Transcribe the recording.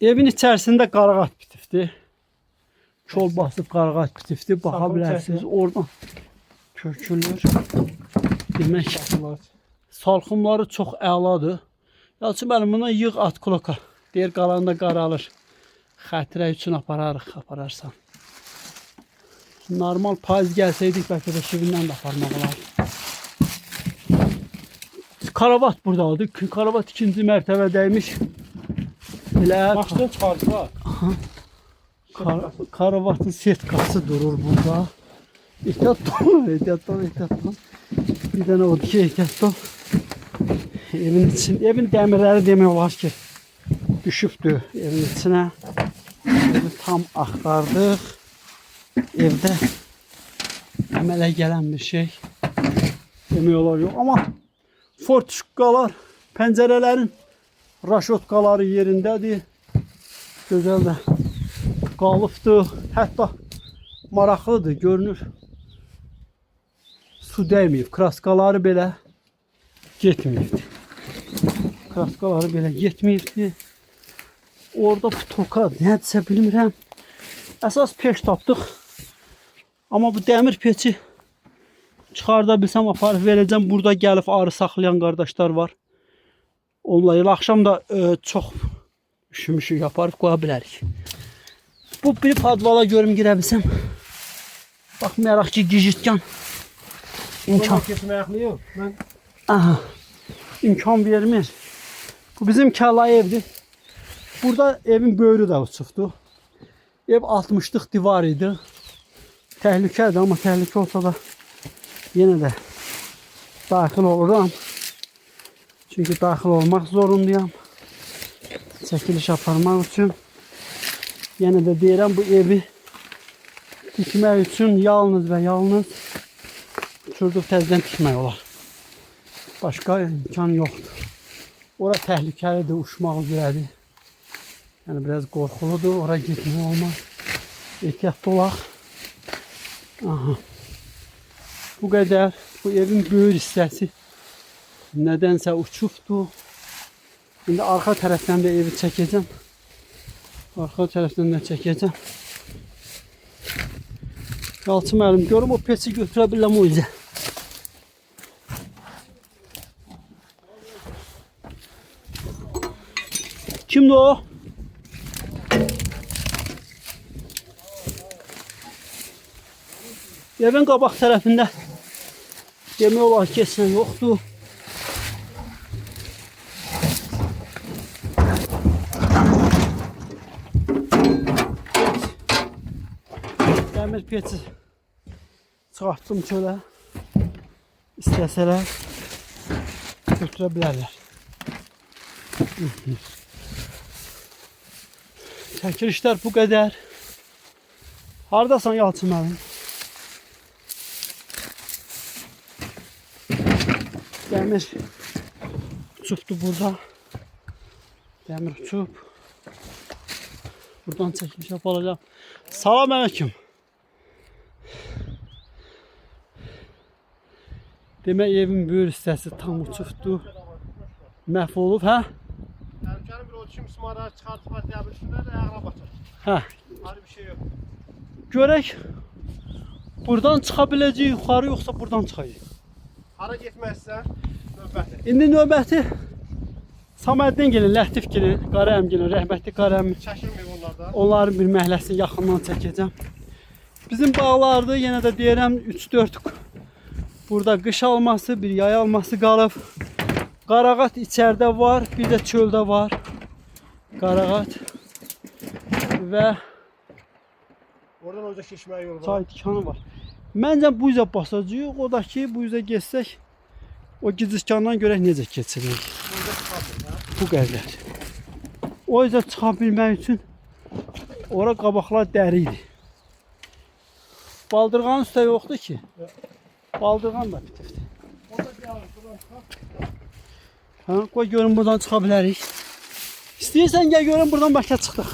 Evin içerisinde qarağat bitifdi. Kol basıb qarağat bitifdi. Baxa bilərsiniz. Oradan tökülür. Demək salxımları çox əladır. Yalçın müəllim buna yığ at kloka. Deyir qalanda qaralır. Xətirə üçün apararıq, apararsan. Normal payız gəlsəydik bəlkə də şivindən də aparmaq olar. Karavat buradadır. Karavat ikinci mərtəbədəymiş. Elə Maşını çıxardılar. Kar, karavatın setkası durur burada. Ehtiyatlı ol, ehtiyatlı ol, ehtiyatlı ol. Bir tane oldu ki ehtiyatlı ol. Evin için, evin demirleri demək olar ki düşübdü evin içine. Evi tam axtardıq. Evdə əmələ gələn bir şey demək olar yox. Amma fortuşkalar, pəncərələrin raşotkaları yerindədir. Gözəl də qalıbdır. Hətta maraqlıdır, görünür. Su dəyməyib. Kraskaları belə getməyibdi. Kraskaları belə getməyibdi. Orada putoka nədirsə bilmirəm. Əsas peş tapdıq. Amma bu dəmir peçi çıxarda bilsəm aparıb verəcəm. Burada gəlib arı saxlayan qardaşlar var. Onunla elə axşam da e, çox üşümüşük aparıb qoya bilərik. Bu bir padvala görüm girə bilsəm. Baxmayaraq ki gicitkan imkan, aha, imkan vermir. Bu bizim kəla evdir. Burada evin böyrü də uçubdu. Ev 60-lıq divar idi. Təhlükədir, amma təhlükə olsa da yenə də daxil oluram. Çünki daxil olmaq zorundayam. Çəkiliş aparmaq üçün. Yenə də deyirəm bu evi tikmək üçün yalnız və yalnız uçurduq təzədən tikmək olar. Başqa imkan yoxdur. Ora təhlükəlidir, uçmaq üzrədir. Yəni biraz qorxuludur, ora getmək olmaz. Ehtiyatlı olaq. Aha. Bu qədər. Bu evin böyük hissəsi nədənsə uçubdu. İndi arxa tərəfdən də evi çəkəcəm. Arxa tərəfdən də çəkəcəm. Yalçın müəllim, görüm o peçi götürə bilirəm o üzə. Kimdir o? Evin qabaq tərəfində demək olar ki. Dəmir peçi çıxartdım çölə. İstəsələr götürə bilərlər. Çəkilişlər bu qədər. Hardasan Yalçın müəllim? Dəmir uçubdu burada. Dəmir uçub. Buradan çəkiliş yapacağım. Salam aleyküm. Demək evin böyük hissəsi tam uçubdu. Məhv olub, hə? Erkeğin bir ölçüm ısmarlar çıkartma diyebilsinler de ayağına batır. Hə. Hadi bir şey yok. Görək. Buradan çıxa biləcəyik yuxarı yoxsa buradan çıxacağıq. Hara gitmezsen nöbeti. İndi növbəti Saməddin gəlin, Lətif gəlin, Qarəyəm gəlin, rəhmətli Qarəyəm. Çəkilmiyor onlarda. Onların bir məhləsini yaxından çəkəcəm. Bizim bağlarda yenə də deyirəm 3-4 burada qış alması, bir yay alması qalıb. Qarağat içəridə var, bir də çöldə var. Qarağat və Oradan hoca şişmeye yol var. çay tikanı var. Məncə bu üzə basacağıq. O da ki, bu üzə geçsək o gicikkandan görək necə keçirik. Bu qədər. O üzə çıxa bilmək üçün ora qabaqlar dəri idi. Baldırğanın üstə yoxdur ki. Baldırğan da çıkar. Ha, qoy görüm buradan çıxa bilərik. İstəyirsən gəl görüm buradan başa çıxdıq.